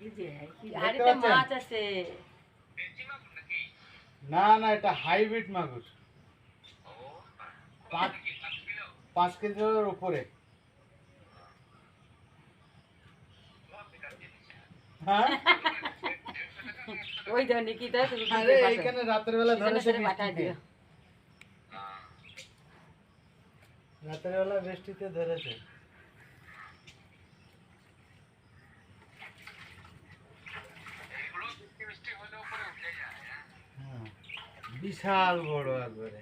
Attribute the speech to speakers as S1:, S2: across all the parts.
S1: পাচ্ছেন?
S2: মাছ আছে?
S1: না না এটা হাইব্রিড মাগুর। পাঁচ কেজির উপরে। হ্যাঁ?
S2: ওই ধর নিকিতা তুমি
S1: আরে এইখানে রাতের বেলা বৃষ্টিতে।
S2: দিও।
S1: রাতের বেলা বৃষ্টিতে ধরেছে। বিশাল বড় একবারে।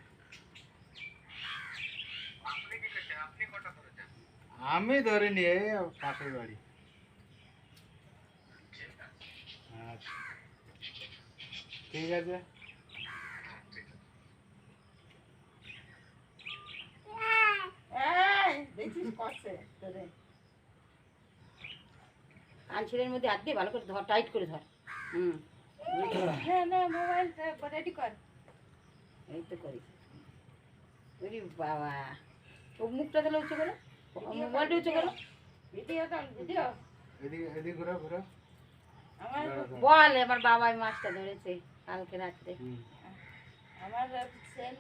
S1: আমি ধরিনি এই পাশের বাড়ি। আচ্ছা। ঠিক আছে।
S2: কানছিলের মধ্যে হাত দিয়ে ভালো করে ধর টাইট করে ধর। হুম।
S3: হ্যাঁ না মোবাইল রেডি কর।
S2: এই তো করি। ওরে বাবা? ও মুখটা তাহলে উঁচু করো। মোবাইলটা উঁচু করো। বল আমার বাবাই মাছটা ধরেছে কালকে রাত্রে।
S3: আমার সেন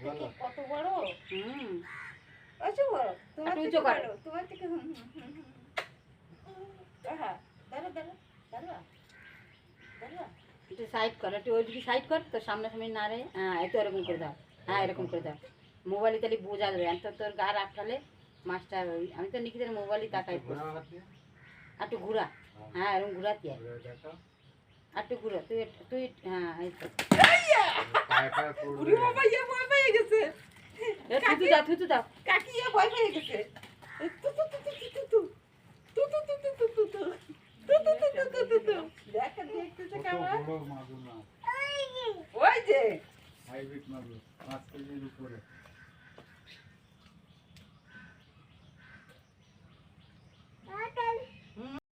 S3: থেকে কত বড়?
S2: হুম।
S3: উঁচু করো তোমার
S2: উঁচু করো।
S3: তোমার থেকে হ্যাঁ দাঁড়া দাঁড়া। দাঁড়া দাঁড়া।
S2: একটু সাইড কর একটু ওইদিকে সাইড কর তোর সামনাসামনি না রে হ্যাঁ এই তো এরকম করে দাও। হ্যাঁ এরকম করে দাও। মোবাইলে তাহলে বোঝা যাবে। তো তোর গা রাখালে মাছটা ওই- আমি তো নিকিদের মোবাইলই তাকাই। একটু ঘুরা হ্যাঁ এরকম ঘুরাতে
S1: ঘুরে
S2: আর একটু ঘুরো। তুই তুই হ্যাঁ এই তো।
S1: পায়ে পায়ে পড়বে।
S3: উরি বাবা ইয়ে গেছে।
S2: থুতু দাও দাও।
S3: কাকি ইয়ে ভয় পেয়ে গেছে। ওই যে
S1: হাইব্রিড মাগুর, পাঁচ কেজির উপরে।